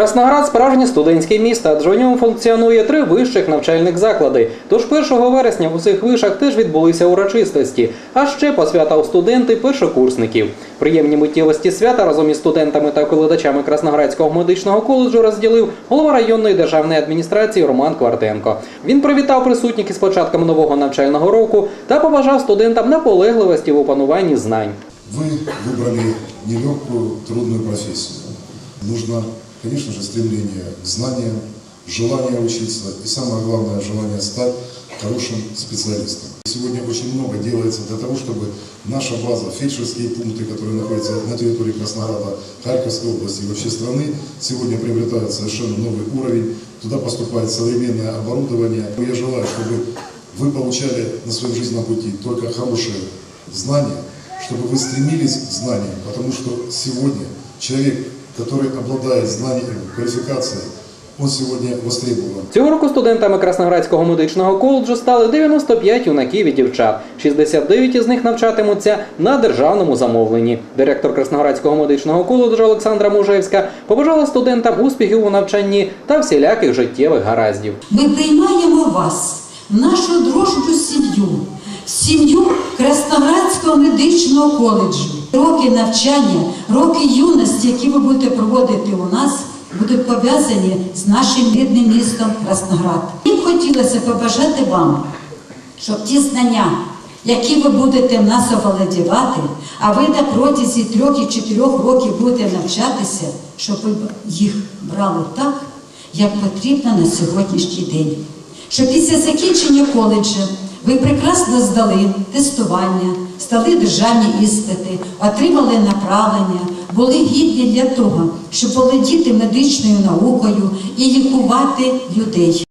Красноград справжнє студентське місто, адже у ньому функціонує три вищих навчальних заклади. Тож 1 вересня в усіх вишах теж відбулися урочистості, а ще посвятав студенти першокурсників. Приємні миттєвості свята разом із студентами та викладачами Красноградського медичного коледжу розділив голова районної державної адміністрації Роман Квартенко. Він привітав присутніх із початком нового навчального року та побажав студентам наполегливості в опануванні знань. Вы выбрали нелегкую, трудную профессию. Нужно, конечно же, стремление к знаниям, желание учиться и самое главное, желание стать хорошим специалистом. Сегодня очень много делается для того, чтобы наша база, фельдшерские пункты, которые находятся на территории Краснограда, Харьковской области и вообще страны, сегодня приобретают совершенно новый уровень. Туда поступает современное оборудование. Я желаю, чтобы вы получали на своем жизненном пути только хорошие знания, чтобы вы стремились к знаниям, потому что сегодня человек, который обладает знаниями, квалификацией, он сегодня востребован. Цього року студентами Красноградського медичного коледжу стали 95 юнаків і дівчат. 69 із них навчатимуться на державному замовленні. Директор Красноградського медичного коледжу Олександра Мужевська побажала студентам успіхів у навчанні та всіляких життєвих гараздів. Ми приймаємо вас, нашу дружню сім'ю, сім'ю Красноградського медичного коледжу. Роки навчання, роки юності, які ви будете проводити у нас, будуть пов'язані з нашим рідним містом Красноград. Б хотілося побажати вам, щоб ті знання, які ви будете в нас оволодівати, а ви на протязі трьох і чотирьох років будете навчатися, щоб ви їх брали так, як потрібно на сьогоднішній день. Щоб після закінчення коледжу ви прекрасно здали тестування, стали державні іспити, отримали направлення, були гідні для того, щоб володіти медичною наукою і лікувати людей.